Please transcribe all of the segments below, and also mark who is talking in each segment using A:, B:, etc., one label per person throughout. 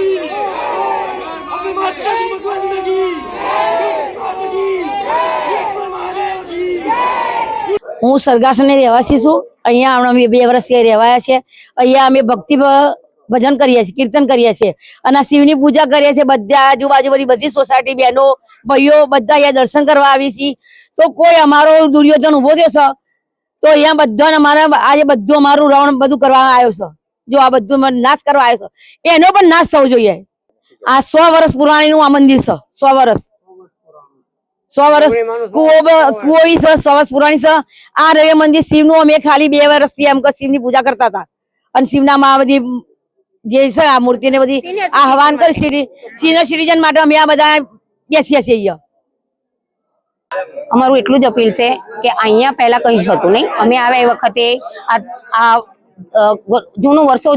A: કી કી માતા કી
B: હું સરગાસની રહેવાસી છું. અહીંયા હમણાં બે વર્ષથી રહેવાયા છે અહીંયા અમે ભક્તિ ભજન કરીએ છીએ, કીર્તન કરીએ છીએ અને શિવની પૂજા કરીએ છીએ. બધા આજુબાજુ બધી બધી સોસાયટી, બહેનો, ભાઈઓ બધા અહીંયા દર્શન કરવા આવી છીએ. તો કોઈ અમારો દુર્યોધન ઊભો થયો છે, તો અહીંયા બધાને અમારા, આજે બધું અમારું રાવણ બધું કરવામાં આવ્યો છે. જો આ બધું નાશ કરવા આવ્યો છે એનો પણ નાશ થવો જોઈએ. આ સો વર્ષ પુરાણીનું આ મંદિર છે સો વર્ષ. સો વર્ષ કુવો કુવો છે સો વર્ષ પુરાણી છે. આ રહે મંદિર શિવનું અમે ખાલી બે વર્ષથી એમ કે શિવની પૂજા કરતા હતા. અને શિવના માં બધી જે છે આ મૂર્તિને બધી આહવાન કરી સિનિયર સિટીઝન માટે અમે આ બધા બેસીએ છીએ અહીંયા.
C: અમારું એટલું જ અપીલ છે કે અહીંયા પહેલા કઈ જ હતું નહીં. અમે આવ્યા એ વખતે આ આ જૂનું વર્ષો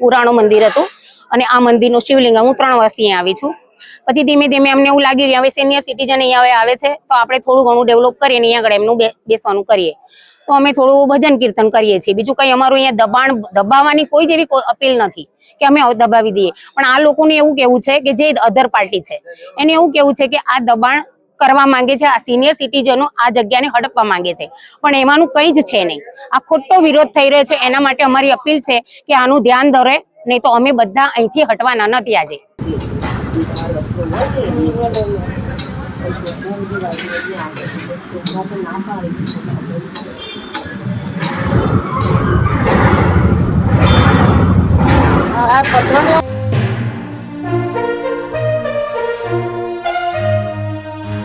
C: પુરાણું મંદિર હતું. અને આ મંદિરનું શિવલિંગ હું ત્રણ વર્ષથી આવી છું. પછી ધીમે ધીમે અમને એવું લાગ્યું કે હવે સિનિયર સિટીઝન અહીંયા હવે આવે છે, તો આપણે થોડું ઘણું ડેવલપ કરીએ અહીંયા આગળ એમનું બેસવાનું કરીએ. તો અમે થોડું ભજન કીર્તન કરીએ છીએ. બીજું કંઈ અમારું અહીંયા દબાણ, દબાવવાની કોઈ જેવી અપીલ નથી કે અમે દબાવી દઈએ. પણ આ લોકોને એવું કેવું છે કે જે અધર પાર્ટી છે, એને એવું કેવું છે કે આ દબાણ કરવા માંગે છે, આ સિનિયર સિટીઝનો આ જગ્યાને હડપવા માંગે છે. પણ એમાંનું કંઈ જ છે નહીં. આ ખોટો વિરોધ થઈ રહ્યો છે, એના માટે અમારી અપીલ છે કે આનું ધ્યાન ધરે, નહીં તો અમે બધા અહીંથી હટવાના નથી આજે.
B: આ પત્રોને